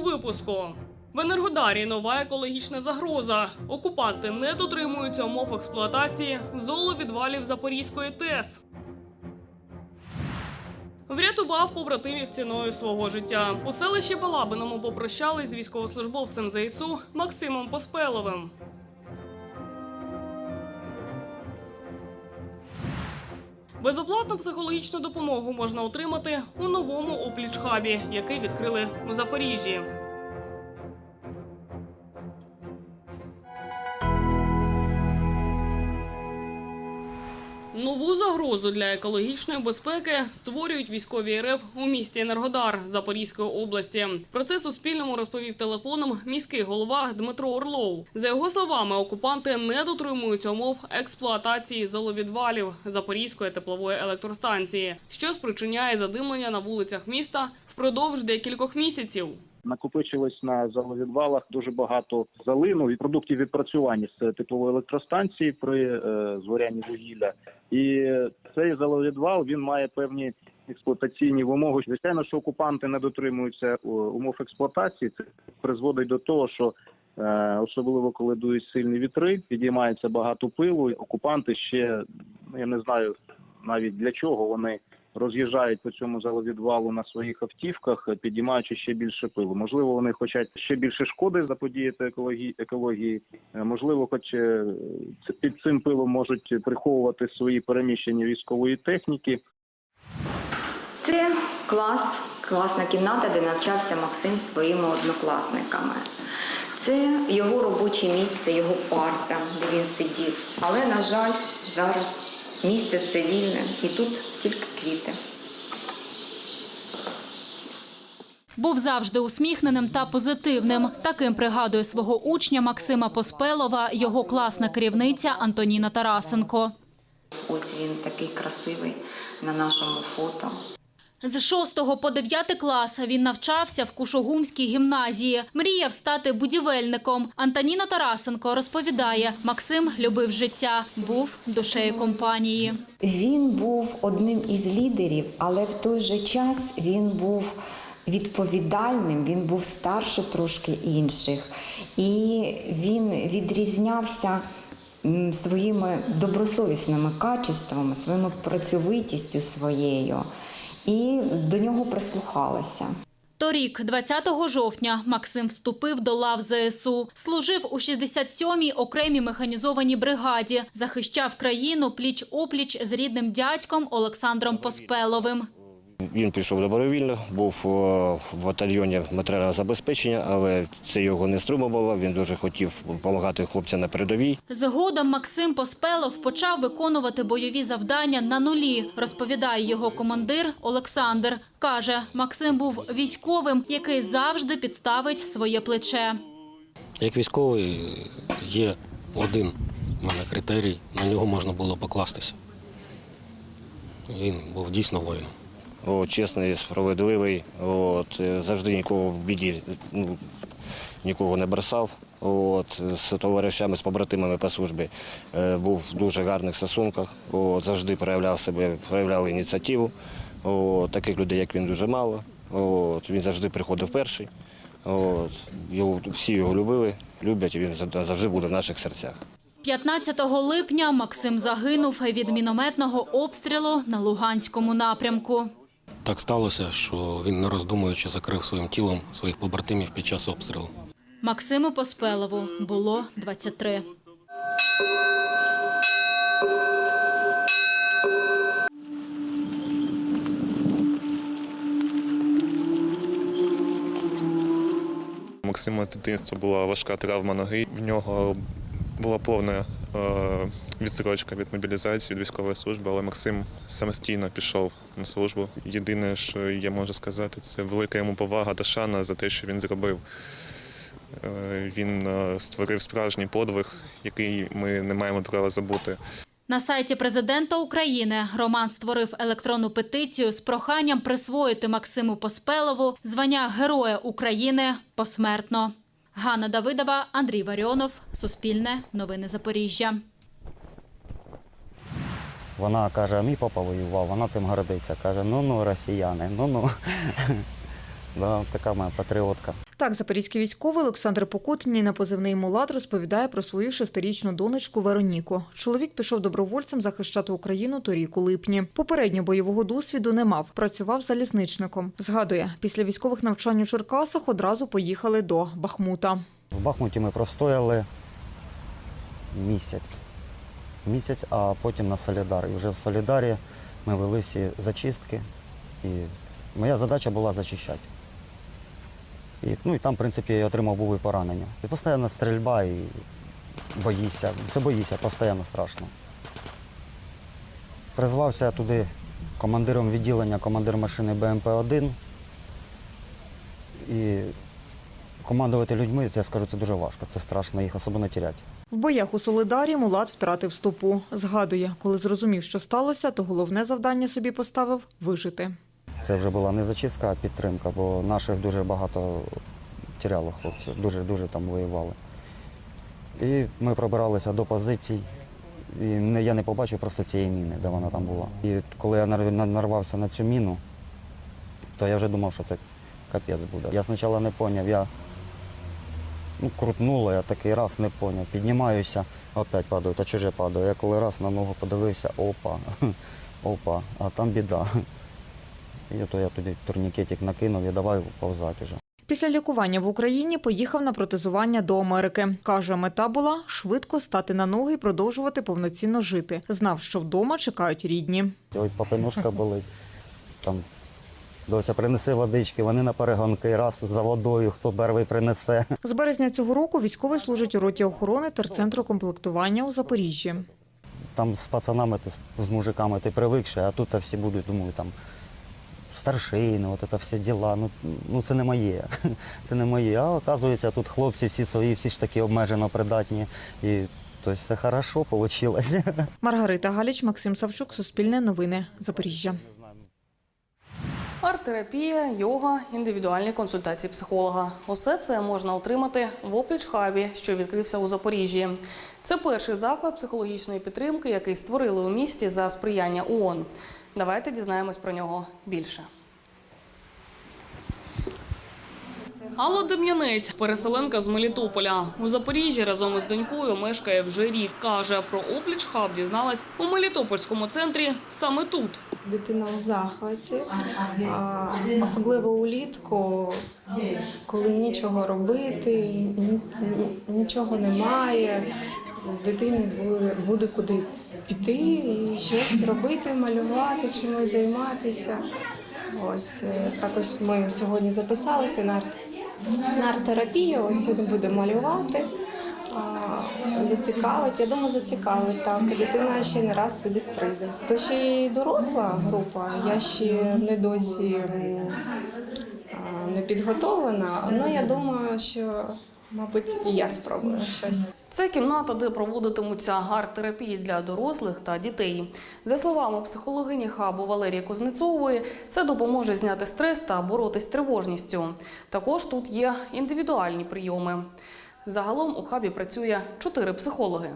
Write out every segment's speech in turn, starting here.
випуску. В Енергодарі нова екологічна загроза. Окупанти не дотримуються умов експлуатації золовідвалів Запорізької ТЕС. Врятував побратимів ціною свого життя. У селищі Балабиному попрощались з військовослужбовцем ЗСУ Максимом Поспеловим. Безоплатну психологічну допомогу можна отримати у новому опліч-хабі, який відкрили у Запоріжжі. Нову загрозу для екологічної безпеки створюють військові РФ у місті Енергодар Запорізької області. Про це Суспільному розповів телефоном міський голова Дмитро Орлов. За його словами, окупанти не дотримуються умов експлуатації золовідвалів Запорізької теплової електростанції, що спричиняє задимлення на вулицях міста впродовж декількох місяців. Накопичилось на заловідвалах дуже багато залину і продуктів відпрацювання з теплової електростанції при е, згорянні вугілля. І цей заловідвал він має певні експлуатаційні вимоги. Звичайно, що окупанти не дотримуються е, умов експлуатації. Це призводить до того, що е, особливо коли дують сильні вітри, підіймається багато пилу. Окупанти ще я не знаю навіть для чого вони роз'їжджають по цьому заловідвалу на своїх автівках, підіймаючи ще більше пилу. Можливо, вони хочуть ще більше шкоди заподіяти екології, екології. Е, Можливо, хоч е, під цим пилом можуть приховувати свої переміщення військової техніки. Це клас, класна кімната, де навчався Максим своїми однокласниками. Це його робоче місце, його парта, де він сидів. Але, на жаль, зараз місце це вільне і тут тільки квіти. Був завжди усміхненим та позитивним. Таким пригадує свого учня Максима Поспелова його класна керівниця Антоніна Тарасенко. Ось він такий красивий на нашому фото. З 6 по 9 клас він навчався в Кушугумській гімназії. Мріяв стати будівельником. Антоніна Тарасенко розповідає, Максим любив життя, був душею компанії. Він був одним із лідерів, але в той же час він був відповідальним, він був старше трошки інших, і він відрізнявся своїми добросовісними качествами, своєю працьовитістю своєю, і до нього прислухалися. Торік, 20 жовтня, Максим вступив до лав ЗСУ. Служив у 67-й окремій механізованій бригаді. Захищав країну пліч-опліч з рідним дядьком Олександром Поспеловим. Він пішов добровільно, був е, в батальйоні матеріального забезпечення, але це його не струмувало. Він дуже хотів допомагати хлопцям на передовій. Згодом Максим Поспелов почав виконувати бойові завдання на нулі, розповідає його командир Олександр. Каже, Максим був військовим, який завжди підставить своє плече. Як військовий є один у мене критерій, на нього можна було покластися. Він був дійсно воїном. О, чесний, справедливий, от, е, завжди нікого в біді ну, нікого не бросав. От, з товаришами, з побратимами по службі е, був в дуже гарних стосунках, от, завжди проявляв себе, проявляв ініціативу. От, таких людей, як він, дуже мало. От, він завжди приходив перший. От, його, всі його любили, люблять, і він завжди буде в наших серцях. 15 липня Максим загинув від мінометного обстрілу на Луганському напрямку. Так сталося, що він, не роздумуючи, закрив своїм тілом своїх побратимів під час обстрілу. Максиму Поспелову було 23. Максима з дитинства була важка травма ноги. В нього була повна відстрочка від мобілізації від військової служби, але Максим самостійно пішов на службу. Єдине, що я можу сказати, це велика йому повага та шана за те, що він зробив. Е, Він е, створив справжній подвиг, який ми не маємо права забути. На сайті президента України Роман створив електронну петицію з проханням присвоїти Максиму Поспелову звання Героя України посмертно. Ганна Давидова, Андрій Варіонов, Суспільне, Новини Запоріжжя. Вона каже, мій папа воював, вона цим гордиться. Каже, ну ну, росіяни, ну ну. Да, така моя патріотка. Так, запорізький військовий Олександр Покутній на позивний Мулат розповідає про свою шестирічну донечку Вероніку. Чоловік пішов добровольцем захищати Україну торік у липні. Попередньо бойового досвіду не мав. Працював залізничником. Згадує, після військових навчань у Черкасах одразу поїхали до Бахмута. В Бахмуті ми простояли місяць. Місяць, а потім на Солідар. І вже в Солідарі ми вели всі зачистки. І моя задача була зачищати. І, ну, і там, в принципі, я отримав були поранення. І постійна стрільба і боїшся. Це боїшся, постійно страшно. Призвався туди командиром відділення, командир машини БМП-1. І командувати людьми, я скажу, це дуже важко. Це страшно їх особливо теряти. В боях у Солидарі Мулат втратив стопу. Згадує, коли зрозумів, що сталося, то головне завдання собі поставив вижити. Це вже була не зачистка, а підтримка, бо наших дуже багато тіряло хлопців, дуже дуже там воювали. І ми пробиралися до позицій. І я не побачив просто цієї міни, де вона там була. І коли я нарвався на цю міну, то я вже думав, що це капець буде. Я спочатку не зрозумів, ну, крутнуло, я такий раз не зрозумів. Піднімаюся, опять падаю, та чуже падаю. Я коли раз на ногу подивився, опа, опа, а там біда. І то я тоді турнікетик накинув і давай повзати вже. Після лікування в Україні поїхав на протезування до Америки. Каже, мета була швидко стати на ноги і продовжувати повноцінно жити. Знав, що вдома чекають рідні. Ось папинушка болить, там доця принеси водички, вони на перегонки, раз за водою, хто перший принесе. З березня цього року військовий служить у роті охорони терцентру комплектування у Запоріжжі. Там з пацанами, з мужиками ти привикши, а тут всі будуть, думаю, там старшини, от це всі діла. Ну, ну це не моє. Це не моє. А оказується, тут хлопці всі свої, всі ж такі обмежено придатні. І тобто все хорошо вийшло. Маргарита Галіч, Максим Савчук, Суспільне новини, Запоріжжя. Арт-терапія, йога, індивідуальні консультації психолога. Усе це можна отримати в Опліч-хабі, що відкрився у Запоріжжі. Це перший заклад психологічної підтримки, який створили у місті за сприяння ООН. Давайте дізнаємось про нього більше. Алла Дем'янець, переселенка з Мелітополя. У Запоріжжі разом із донькою мешкає вже рік. Каже, про Опліч Хаб дізналась у Мелітопольському центрі саме тут. Дитина в захваті, особливо улітку, коли нічого робити, ні- ні- нічого немає. Дитині буде, буде куди піти і щось робити, малювати, чимось займатися. Ось е, також ми сьогодні записалися на, арт- на арт-терапію. Сьогодні будемо малювати. Зацікавить, я думаю, зацікавить так. Дитина ще не раз сюди прийде. То ще й доросла група, я ще не досі не підготовлена. Ну я думаю, що мабуть і я спробую щось. Це кімната, де проводитимуться арт-терапії для дорослих та дітей. За словами психологині хабу Валерії Кузнецової, це допоможе зняти стрес та боротись з тривожністю. Також тут є індивідуальні прийоми. Загалом у хабі працює чотири психологи.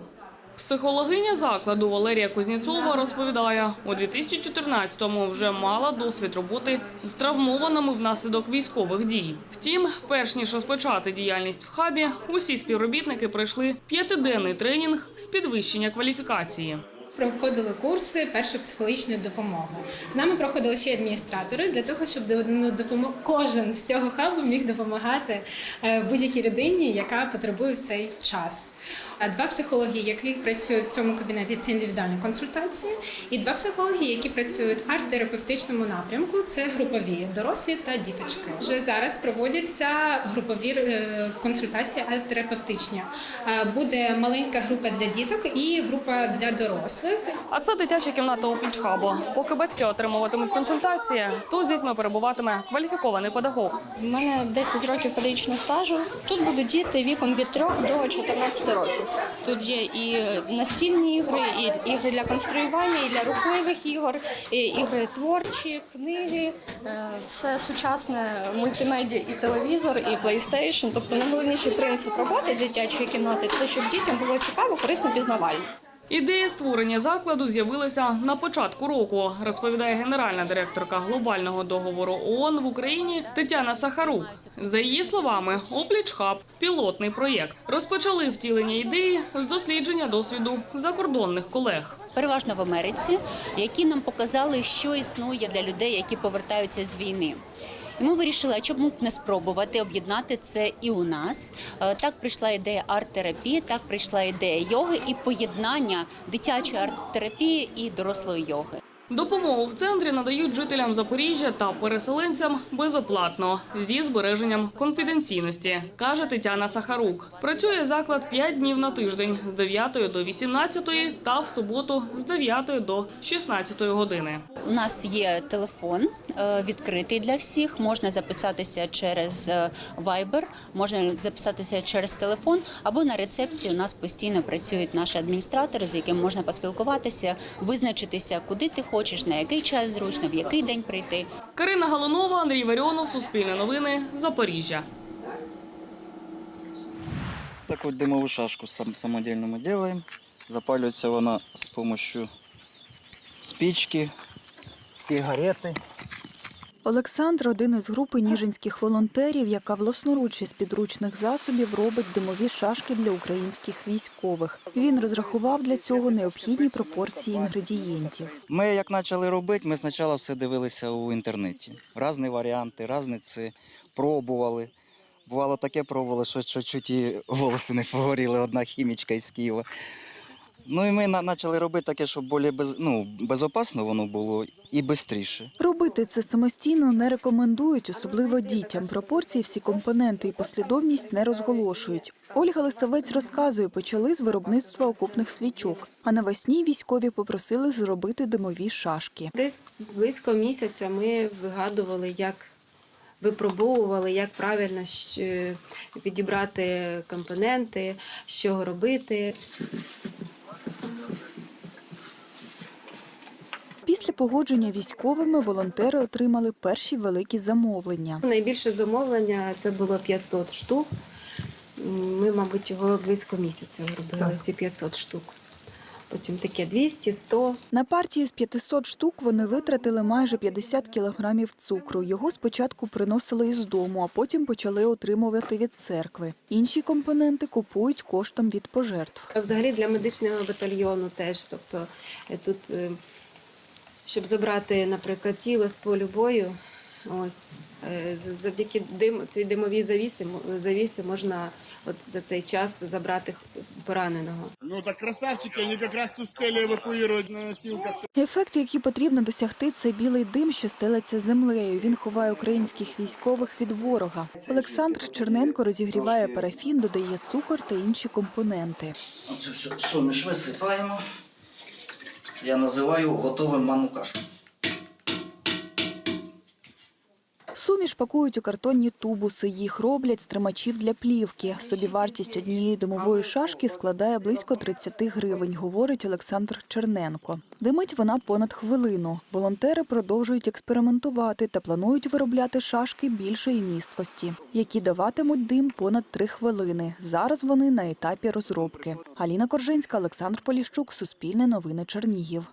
Психологиня закладу Валерія Кузнєцова розповідає, у 2014-му вже мала досвід роботи з травмованими внаслідок військових дій. Втім, перш ніж розпочати діяльність в хабі, усі співробітники пройшли п'ятиденний тренінг з підвищення кваліфікації. Проходили курси першої психологічної допомоги. З нами проходили ще адміністратори для того, щоб ну, допомог... кожен з цього хабу міг допомагати е, будь-якій людині, яка потребує в цей час. А Два психологи, які працюють в цьому кабінеті, це індивідуальні консультації, і два психологи, які працюють в арт-терапевтичному напрямку, це групові дорослі та діточки. Вже зараз проводяться групові е, консультації арт-терапевтичні. Е, Буде маленька група для діток і група для дорослих. А це дитяча кімната у Пічхабу. Поки батьки отримуватимуть консультації, тут з дітьми перебуватиме кваліфікований педагог. У мене 10 років педагогічного стажу. Тут будуть діти віком від 3 до 14 років. Тут є і настільні ігри, і ігри для конструювання, і для рухливих ігор, і ігри творчі, книги, е, все сучасне мультимедіа і телевізор, і PlayStation. Тобто найголовніший принцип роботи дитячої кімнати це щоб дітям було цікаво, корисно, пізнавально. Ідея створення закладу з'явилася на початку року, розповідає генеральна директорка глобального договору ООН в Україні Тетяна Сахарук. За її словами, Опліч Хаб пілотний проєкт. Розпочали втілення ідеї з дослідження досвіду закордонних колег. переважно в Америці, які нам показали, що існує для людей, які повертаються з війни. І ми вирішили, а чому б не спробувати об'єднати це і у нас. Е, Так прийшла ідея арт-терапії, так прийшла ідея йоги і поєднання дитячої арт-терапії і дорослої йоги. Допомогу в центрі надають жителям Запоріжжя та переселенцям безоплатно зі збереженням конфіденційності, каже Тетяна Сахарук. Працює заклад 5 днів на тиждень з 9 до 18 та в суботу з 9 до 16 години. У нас є телефон е, відкритий для всіх. Можна записатися через е, Viber, можна записатися через телефон, або на рецепції у нас постійно працюють наші адміністратори, з якими можна поспілкуватися, визначитися, куди ти хочеш, на який час зручно, в який день прийти. Карина Галунова, Андрій Варіонов, Суспільне новини, Запоріжжя. Так вот дымовую шашку сам, самодельно мы делаем. Запаливается она с помощью спички, сигареты. Олександр один із групи ніжинських волонтерів, яка власноруч із підручних засобів робить димові шашки для українських військових. Він розрахував для цього необхідні пропорції інгредієнтів. Ми як почали робити, ми спочатку все дивилися у інтернеті. Різні варіанти, різні це пробували. Бувало таке пробували, що чуть-чуть і волоси не погоріли, одна хімічка із Києва. Ну і ми почали робити таке, щоб більш без, ну, безопасно воно було і швидше. Робити це самостійно не рекомендують, особливо дітям. Пропорції, всі компоненти і послідовність не розголошують. Ольга Лисовець розказує, почали з виробництва окопних свічок. А навесні військові попросили зробити димові шашки. Десь близько місяця ми вигадували, як випробовували, як правильно щ- підібрати компоненти, чого робити. Погодження військовими волонтери отримали перші великі замовлення. Найбільше замовлення це було 500 штук. Ми, мабуть, його близько місяця робили, ці 500 штук. Потім таке 200, 100. На партію з 500 штук вони витратили майже 50 кілограмів цукру. Його спочатку приносили із дому, а потім почали отримувати від церкви. Інші компоненти купують коштом від пожертв. Взагалі для медичного батальйону теж. Тобто е, тут, е, щоб забрати, наприклад, тіло з полю бою, ось е, завдяки дим, цій димовій завісі, завісі можна от за цей час забрати пораненого. Ну так красавчики, они как раз успели эвакуировать на носилках. Ефект, який потрібно досягти, це білий дим, що стелиться землею. Він ховає українських військових від ворога. Олександр Черненко розігріває парафін, додає цукор та інші компоненти. Оце все суміш висипаємо. Я називаю готовим манну Суміш пакують у картонні тубуси. Їх роблять з тримачів для плівки. Собівартість однієї димової шашки складає близько 30 гривень, говорить Олександр Черненко. Димить вона понад хвилину. Волонтери продовжують експериментувати та планують виробляти шашки більшої місткості, які даватимуть дим понад 3 хвилини. Зараз вони на етапі розробки. Аліна Коржинська, Олександр Поліщук, Суспільне новини Чернігів.